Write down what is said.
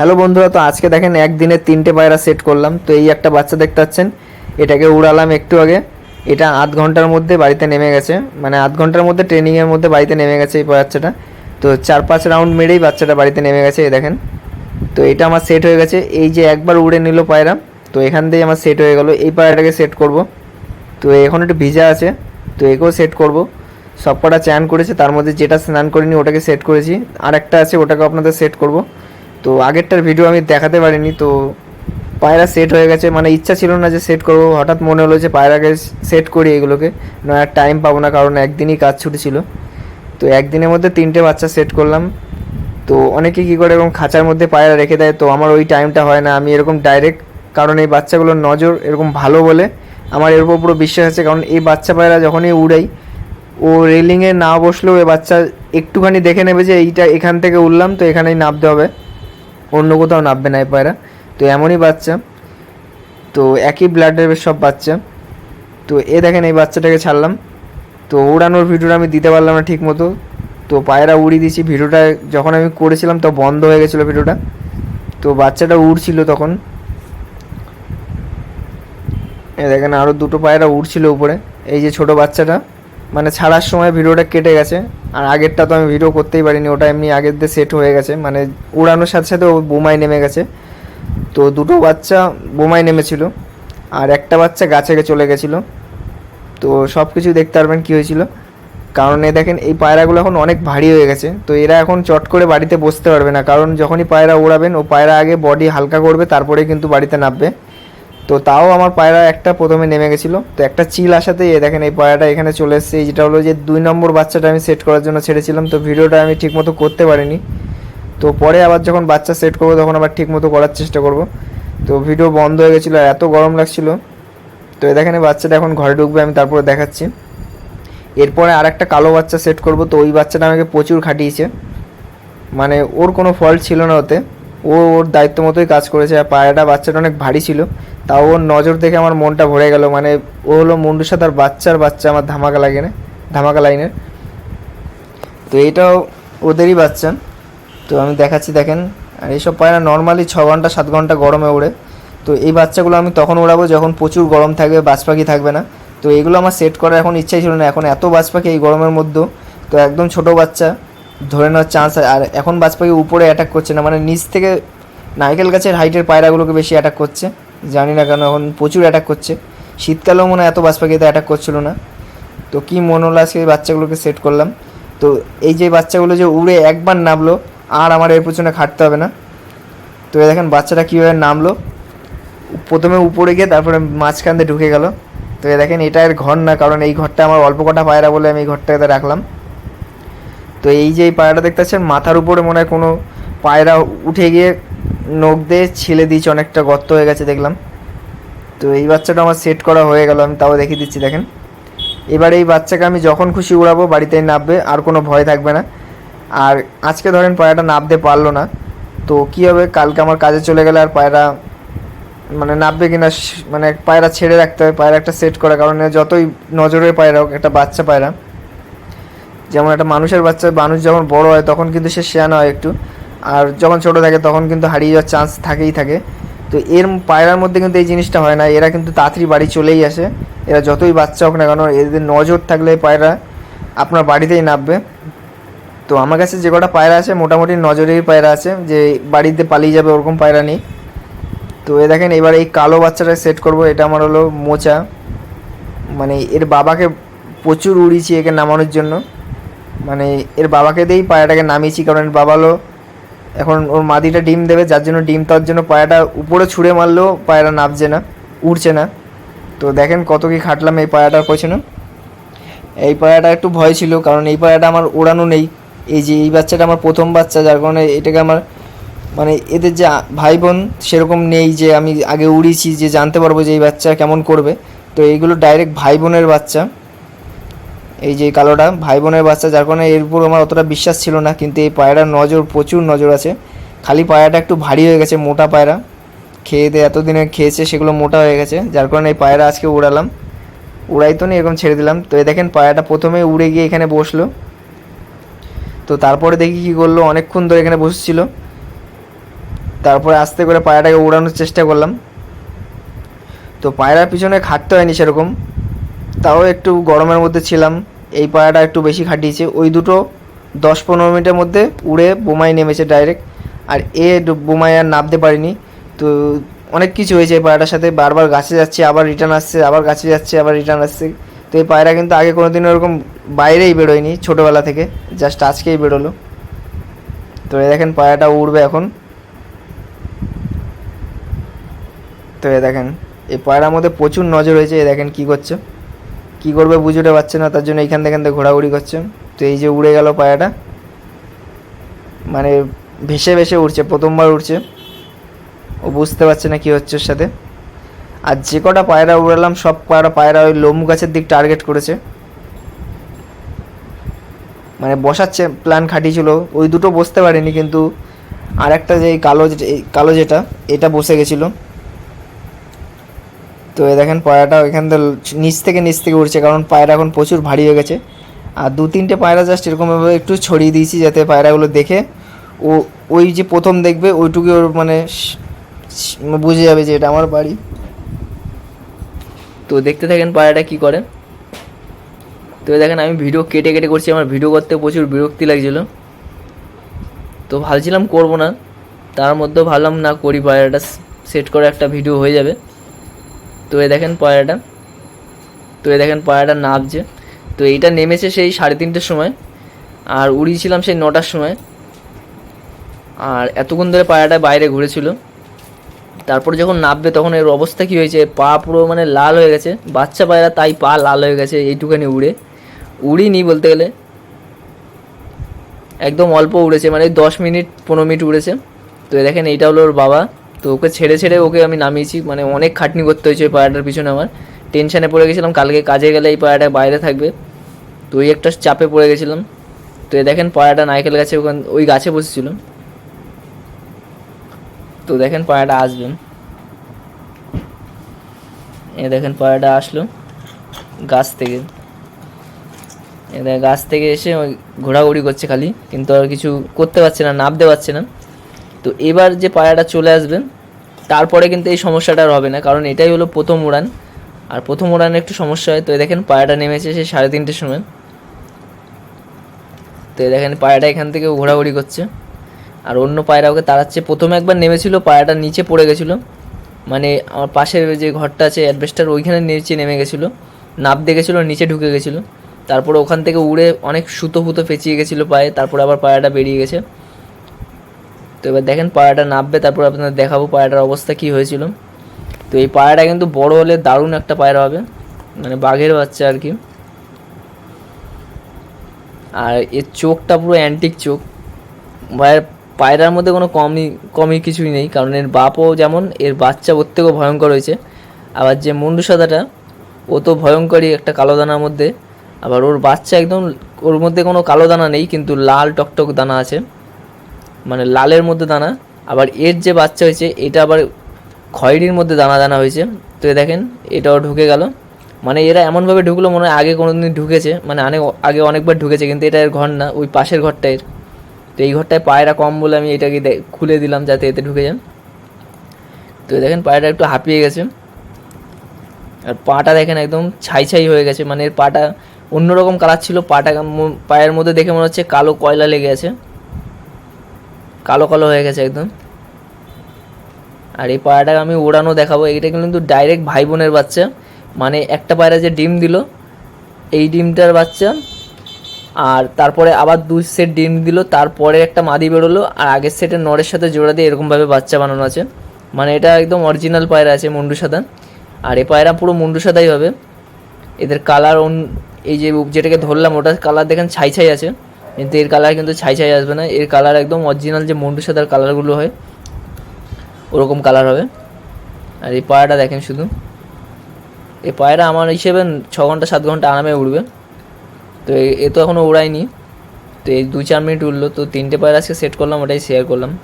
Hello বন্ধুরা, তো আজকে দেখেন একদিনে তিনটে পায়রা সেট করলাম। তো এই একটা বাচ্চা দেখতে পাচ্ছেন, এটাকে উড়ালাম একটু আগে। এটা আধ ঘণ্টার মধ্যে বাড়িতে নেমে গেছে। মানে আধ ঘণ্টার মধ্যে ট্রেনিংয়ের মধ্যে বাড়িতে নেমে গেছে এই বাচ্চাটা। তো চার পাঁচ রাউন্ড মেরেই বাচ্চাটা বাড়িতে নেমে গেছে, এই দেখেন। তো এটা আমার সেট হয়ে গেছে। এই যে একবার উড়ে নিল পায়রা, তো এখান থেকে আমার সেট হয়ে গেল। এই পায়রাটাকে সেট করব। তো এখন একটু ভিজা আছে, তো একেও সেট করব। সব কটা চ্যান করেছে, তার মধ্যে যেটা স্নান করিনি ওটাকে সেট করেছি। আর একটা আছে ওটাকে আপনাদের সেট করব। তো আগেরটার ভিডিও আমি দেখাতে পারিনি, তো পায়রা সেট হয়ে গেছে। মানে ইচ্ছা ছিল না যে সেট করব, হঠাৎ মনে হলো যে পায়রাকে সেট করি এগুলোকে। না টাইম পাবো না, কারণ একদিনই কাজ ছুটি ছিল। তো একদিনের মধ্যে তিনটে বাচ্চা সেট করলাম। তো অনেকে কী করে, এরকম খাঁচার মধ্যে পায়রা রেখে দেয়, তো আমার ওই টাইমটা হয় না। আমি এরকম ডাইরেক্ট কারণ এই বাচ্চাগুলোর নজর এরকম ভালো বলে, আমার এর উপর পুরো বিশ্বাস আছে। কারণ এই বাচ্চা পায়রা যখনই উড়াই, ও রেলিংয়ে না বসলেও এ বাচ্চা একটুখানি দেখে নেবে যে এইটা এখান থেকে উঠলাম তো এখানেই নামতে হবে। অন্য কোথাও নামবে না এই পায়রা। তো এমনই বাচ্চা। তো একই ব্লাডের সব বাচ্চা। তো এ দেখেন এই বাচ্চাটাকে ছাড়লাম। তো উড়ানোর ভিডিওটা আমি দিতে পারলাম না ঠিক মতো তো পায়রা উড়িয়ে দিয়েছি। ভিডিওটা যখন আমি করেছিলাম তো বন্ধ হয়ে গেছিল ভিডিওটা। তো বাচ্চাটা উড়ছিল তখন। এ দেখেন আরও দুটো পায়রা উড়ছিল উপরে। এই যে ছোট বাচ্চাটা। মানে ছাড়ার সময় ভিডিওটা কেটে গেছে, আর আগেরটা তো আমি ভিডিও করতেই পারিনি, ওটা এমনি আগের দিয়ে সেট হয়ে গেছে মানে উড়ানোর সাথে সাথে ও বোমায় নেমে গেছে। তো দুটো বাচ্চা বোমায় নেমেছিল, আর একটা বাচ্চা গাছে চলে গেছিল। তো সব কিছু দেখতে পারবেন কী হয়েছিল। কারণ এ দেখেন, এই পায়রাগুলো এখন অনেক ভারী হয়ে গেছে, তো এরা এখন চট করে বাড়িতে বসতে পারবে না, কারণ যখনই পায়রা উড়াবেন, ও পায়রা আগে বডি হালকা করবে তারপরে কিন্তু বাড়িতে নামবে। তো তাও আমার পায়রা একটা প্রথমে নেমে গেছিল। তো একটা চিল আসাতেই এ দেখেন এই পায়রাটা এখানে চলে এসেছে। যেটা হলো যে দুই নম্বর বাচ্চাটা আমি সেট করার জন্য ছেড়েছিলাম। তো ভিডিওটা আমি ঠিকমতো করতে পারিনি। তো পরে আবার যখন বাচ্চা সেট করব তখন আবার ঠিকমতো করার চেষ্টা করব। তো ভিডিও বন্ধ হয়ে গেছিল আর এত গরম লাগছিল। তো এ দেখেন বাচ্চাটা এখন ঘরে ঢুকবে, আমি তারপরে দেখাচ্ছি। এরপরে আর একটা কালো বাচ্চা সেট করব। তো ওই বাচ্চাটা আমাকে প্রচুর খাটিয়েছে। মানে ওর কোনো ফল্ট ছিল না ওতে। ও ওর দায়িত্ব মতোই কাজ করেছে, আর পায়রাটা বাচ্চাটা অনেক ভারী ছিল। তাও ওর নজর দেখে আমার মনটা ভরে গেল মানে ও হলো মুন্ডুর সাথে আর বাচ্চার বাচ্চা আমার ধামাকা লাগে না ধামাকা লাইনের তো এটাও ওদেরই বাচ্চা। তো আমি দেখাচ্ছি, দেখেন, আর এইসব পায়রা নর্মালি ছ ঘণ্টা, সাত ঘণ্টা গরমে ওড়ে। তো এই বাচ্চাগুলো আমি তখন ওড়াবো যখন প্রচুর গরম থাকবে বাজ পাখি থাকবে না। তো এগুলো আমার সেট করার এখন ইচ্ছাই ছিল না, এখন এত বাজ পাখি এই গরমের মধ্যেও। তো একদম ছোট বাচ্চা। ধরে নেওয়ার চান্স আর এখন বাজ পাখি উপরে অ্যাটাক করছে না মানে নিচ থেকে নারকেল গাছের হাইটের পায়রাগুলোকে বেশি অ্যাটাক করছে। জানি না কেন, এখন প্রচুর অ্যাটাক করছে। শীতকালেও মনে হয় এত বাজ পাখি এত অ্যাটাক করছিল না। তো কী মন হলো আজকে বাচ্চাগুলোকে সেট করলাম। তো এই যে বাচ্চাগুলো যে উড়ে একবার নামলো, আর আমার এর পেছনে খাটতে হবে না। তো এই দেখেন বাচ্চাটা কীভাবে নামলো। প্রথমে উপরে গিয়ে তারপরে মাঝখান দিয়ে ঢুকে গেল। তো এ দেখেন এটা এর ঘর না, কারণ এই ঘরটা আমার অল্প কটা পায়রা বলে আমি এই ঘরটাতে রাখলাম। তো এই যে এই পায়রাটা দেখতে পাচ্ছেন, মাথার উপরে মনে হয় কোনো পায়রা উঠে গিয়ে নখ দিয়ে ছিলে দিয়েছে, অনেকটা গর্ত হয়ে গেছে দেখলাম। তো এই বাচ্চাটা আমার সেট করা হয়ে গেল, আমি তাও দেখিয়ে দিচ্ছি, দেখেন। এবার এই বাচ্চাকে আমি যখন খুশি উড়াবো, বাড়িতে নামবে আর কোনো ভয় থাকবে না। আর আজকে ধরেন পায়রাটা নামতে পারল না, তো কী হবে, কালকে আমার কাজে চলে গেলে আর পায়রা মানে নামবে কিনা মানে পায়রা ছেড়ে রাখতে হবে, পায়রা একটা সেট করা কারণ যতই নজরে পায়রা হোক, একটা বাচ্চা পায়রা। যেমন একটা মানুষের বাচ্চা, মানুষ যখন বড় হয় তখন কিন্তু সে শেয়ানো হয় একটু। আর যখন ছোট থাকে তখন কিন্তু হারিয়ে যাওয়ার চান্স থাকেই থাকে। তো এর পায়রার মধ্যে কিন্তু এই জিনিসটা হয় না। এরা কিন্তু তাড়াতাড়ি বাড়ি চলেই আসে। এরা যতই বাচ্চা হোক না কেন, এদের নজর থাকলে পায়রা আপনার বাড়িতেই নামবে। তো আমার কাছে যে কটা পায়রা আছে, মোটামুটি নজরেই পায়রা আছে যে বাড়িতে পালিয়ে যাবে ওরকম পায়রা নেই। তো এ দেখেন, এবার এই কালো বাচ্চাটা সেট করব। এটা আমার হলো মোচা। মানে এর বাবাকে প্রচুর উড়িয়েছি একে নামানোর জন্য। মানে এর বাবাকে দিয়েই পায়রাটাকে নামিয়েছি, কারণ এর বাবা হলো এখন ওর মাদিটা ডিম দেবে, যার জন্য ডিম, তার জন্য পায়রাটা উপরে ছুঁড়ে মারলেও পায়রা নামছে না, উড়ছে না। তো দেখেন কত কি খাটলাম এই পায়রাটার পেছনে। এই পায়রাটা একটু ভয় ছিল, কারণ এই পায়রাটা আমার ওড়ানো নেই। এই যে এই বাচ্চাটা আমার প্রথম বাচ্চা, যার কারণে এটাকে আমার মানে এদের যে ভাই বোন সেরকম নেই যে আমি আগে উড়িয়েছি, যে জানতে পারব যে এই বাচ্চা কেমন করবে। তো এইগুলো ডাইরেক্ট ভাই বোনের বাচ্চা। এই যে কালোটা, ভাই বোনের বাচ্চা, যার কারণে এর উপর আমার অতটা বিশ্বাস ছিল না, কিন্তু এই পায়রার নজর, প্রচুর নজর আছে। খালি পায়রাটা একটু ভারী হয়ে গেছে, মোটা পায়রা। খেয়ে দিয়ে এতদিনে খেয়েছে, সেগুলো মোটা হয়ে গেছে। যার কারণে এই পায়রা আজকে উড়ালাম। উড়াই তো নি, এরকম ছেড়ে দিলাম। তো এই দেখেন, পায়রাটা প্রথমে উড়ে গিয়ে এখানে বসল। তো তারপরে দেখি কী করল, অনেকক্ষণ ধরে এখানে বসছিল। তারপরে আস্তে করে পায়রাটাকে উড়ানোর চেষ্টা করলাম। তো পায়রার পিছনে খাটতে হয়নি সেরকম। তাও একটু গরমের মধ্যে ছিলাম। এই পায়রাটা একটু বেশি খাটিয়েছে। ওই দুটো দশ পনেরো মিনিটের মধ্যে উড়ে বোমায় নেমেছে ডাইরেক্ট আর এ বোমায় আর নামতে পারিনি। তো অনেক কিছু হয়েছে এই পায়রাটার সাথে। বারবার গাছে যাচ্ছে, আবার রিটার্ন আসছে, আবার গাছে যাচ্ছে, আবার রিটার্ন আসছে। তো এই পায়রা কিন্তু আগে কোনোদিন ওরকম বাইরেই বেরোয়নি, ছোটোবেলা থেকে। জাস্ট আজকেই বেরোলো। তো এই দেখেন পায়রাটা উড়বে এখন। তো এই দেখেন, এই পায়রার মধ্যে প্রচুর নজর হয়েছে। এ দেখেন কী করছে। কি করবে বুঝে উঠতে পারছে না, তার জন্য এইখান থেকে ঘোরাঘুরি করছে। তো এই যে উড়ে গেল পায়রাটা মানে ভেসে ভেসে উড়ছে, প্রথমবার উড়ছে। ও বুঝতে পারছে না কি হচ্ছে ওর সাথে। আর যে কটা পায়রা উড়ালাম, সব কটা পায়রা ওই লোম গাছের দিক টার্গেট করেছে। মানে বসাচ্ছে প্ল্যান খাটিয়েছিল। ওই দুটো বসতে পারেনি, কিন্তু আর একটা যে কালো কালো যেটা, এটা বসে গেছিল। তো এ দেখেন পায়রাটা ওইখান থেকে নিচ থেকে নিচ থেকে উঠছে কারণ পায়রা এখন প্রচুর ভারী হয়ে গেছে। আর দু তিনটে পায়রা জাস্ট এরকমভাবে একটু ছড়িয়ে দিয়েছি যাতে পায়রাগুলো দেখে। ও, ওই যে প্রথম দেখবে ওইটুকু ওর মানে বুঝে যাবে যে এটা আমার বাড়ি। তো দেখতে থাকেন পায়রাটা কি করে। তো দেখেন আমি ভিডিও কেটে কেটে করছি, আমার ভিডিও করতে প্রচুর বিরক্তি লাগছিল। তো ভাবছিলাম করব না, তার মধ্যেও ভাবলাম না করি, পায়রাটা সেট করে একটা ভিডিও হয়ে যাবে। তো এ দেখেন পায়রাটা তো এ দেখেন পায়রাটা নামছে তো এইটা নেমেছে সেই সাড়ে তিনটের সময়। আর উড়িয়েছিলাম সেই নটার সময়। আর এতক্ষণ ধরে পায়রাটা বাইরে ঘুরেছিল। তারপর যখন নামবে তখন এর অবস্থা কী হয়েছে? পা পুরো মানে লাল হয়ে গেছে। বাচ্চা পায়রা তাই পা লাল হয়ে গেছে এইটুখানি উড়ে। উড়িনি বলতে গেলে। একদম অল্প উড়েছে মানে দশ মিনিট, পনেরো মিনিট উড়েছে। তো দেখেন এইটা হলো ওর বাবা। তো ওকে ছেড়ে ছেড়ে ওকে আমি নামিয়েছি মানে অনেক খাটনি করতে হয়েছে ওই পায়রাটার পিছনে আমার। টেনশানে পড়ে গেছিলাম, কালকে কাজে গেলে এই পায়রাটা বাইরে থাকবে। তো ওই একটা চাপে পড়ে গেছিলাম। তো এই দেখেন পায়রাটা নারকেল গাছে ওখান, ওই গাছে বসেছিল। তো দেখেন পায়রাটা আসবেন এ দেখেন পায়রাটা আসলো গাছ থেকে। এ গাছ থেকে এসে ওই ঘোরাঘুরি করছে খালি, কিন্তু আর কিছু করতে পারছে না, নামতে পারছে না। তো এবার যে পায়রাটা চলে আসবেন, তারপরে কিন্তু এই সমস্যাটা আর হবে না, কারণ এটাই হলো প্রথম উড়ান। আর প্রথম উড়ানে একটু সমস্যা হয়, তো দেখেন পায়রাটা নেমেছে সে সাড়ে তিনটের সময়। তো দেখেন পায়রাটা এখান থেকে ঘোরাঘুরি করছে। আর অন্য পায়রা ওকে তাড়াচ্ছে। প্রথমে একবার নেমেছিল পায়রাটা নিচে পড়ে গেছিল। মানে আমার পাশের যে ঘরটা আছে, অ্যাডভেস্টার, ওইখানে নিচে নেমে গেছিল। নাপ দেখেছিলো নিচে ঢুকে গেছিল। তারপরে ওখান থেকে উড়ে অনেক সুতো ফুতো পেঁচিয়ে গেছিল পায়ে, তারপরে আবার পায়রাটা বেরিয়ে গেছে। তো এবার দেখেন পায়রাটা নামবে, তারপর আপনাদের দেখাবো পায়রাটার অবস্থা কী হয়েছিল। তো এই পায়রাটা কিন্তু বড় হলে দারুণ একটা পায়রা হবে মানে বাঘের বাচ্চা আর কি। আর এর চোখটা পুরো অ্যান্টিক চোখ। পায়ের পায়রার মধ্যে কোনো কমই কমই কিছুই নেই, কারণ এর বাপও যেমন, এর বাচ্চা ওর থেকেও ভয়ঙ্কর হয়েছে। আবার যে মুন্ডু সাদাটা, ও তো ভয়ঙ্করই একটা কালো দানার মধ্যে। আবার ওর বাচ্চা একদম, ওর মধ্যে কোনো কালো দানা নেই, কিন্তু লাল টকটক দানা আছে। মানে লালের মধ্যে দানা, আবার এর যে বাচ্চা হয়েছে, এটা আবার খয়েরির মধ্যে দানা দানা হয়েছে। তো দেখেন, এটাও ঢুকে গেল। মানে এরা এমনভাবে ঢুকলো মনে হয় আগে কোনো দিন ঢুকেছে মানে অনেক আগে অনেকবার ঢুকেছে, কিন্তু এটা এর ঘর না, ওই পাশের ঘরটা এর। তো এই ঘরটায় পায়রা কম বলে আমি এটাকে খুলে দিলাম যাতে এতে ঢুকে যান তো দেখেন, পায়রাটা একটু হাঁপিয়ে গেছে। আর পাটা দেখেন একদম ছাই ছাই হয়ে গেছে মানে এর পাটা অন্যরকম কালার ছিল, পাটা পায়ের মধ্যে দেখে মনে হচ্ছে কালো কয়লা লেগে আছে। কালো কালো হয়ে গেছে একদম। আর এই পায়রাটাকে আমি ওড়ানো দেখাবো। এটা কিন্তু ডাইরেক্ট ভাই বোনের বাচ্চা। মানে একটা পায়রা যে ডিম দিল, এই ডিমটার বাচ্চা। আর তারপরে আবার দুই সেট ডিম দিল, তারপরে একটা মাদি বেরোলো, আর আগের সেটের নরের সাথে জোড়া দিয়ে এরকমভাবে বাচ্চা বানানো আছে। মানে এটা একদম অরিজিনাল পায়রা আছে মুন্ডু সাদা। আর এই পায়রা পুরো মুন্ডু সাদাই হবে। এদের কালার এই যে যেটাকে ধরলাম, ওটার কালার দেখেন ছাই ছাই আছে। কিন্তু এর কালার কিন্তু ছাই ছাই আসবে না। এর কালার একদম অরিজিনাল যে মন্ডু সাদার কালারগুলো হয়, ওরকম কালার হবে। আর এই পায়রাটা দেখেন শুধু। এই পায়রা আমার হিসেবে ছ ঘণ্টা, সাত ঘণ্টা আরামে উড়বে। তো এ- তো এখনও উড়ায়নি তো এই দু চার মিনিট উঠল তো তিনটে পায়রা আজকে সেট করলাম, ওটাই শেয়ার করলাম।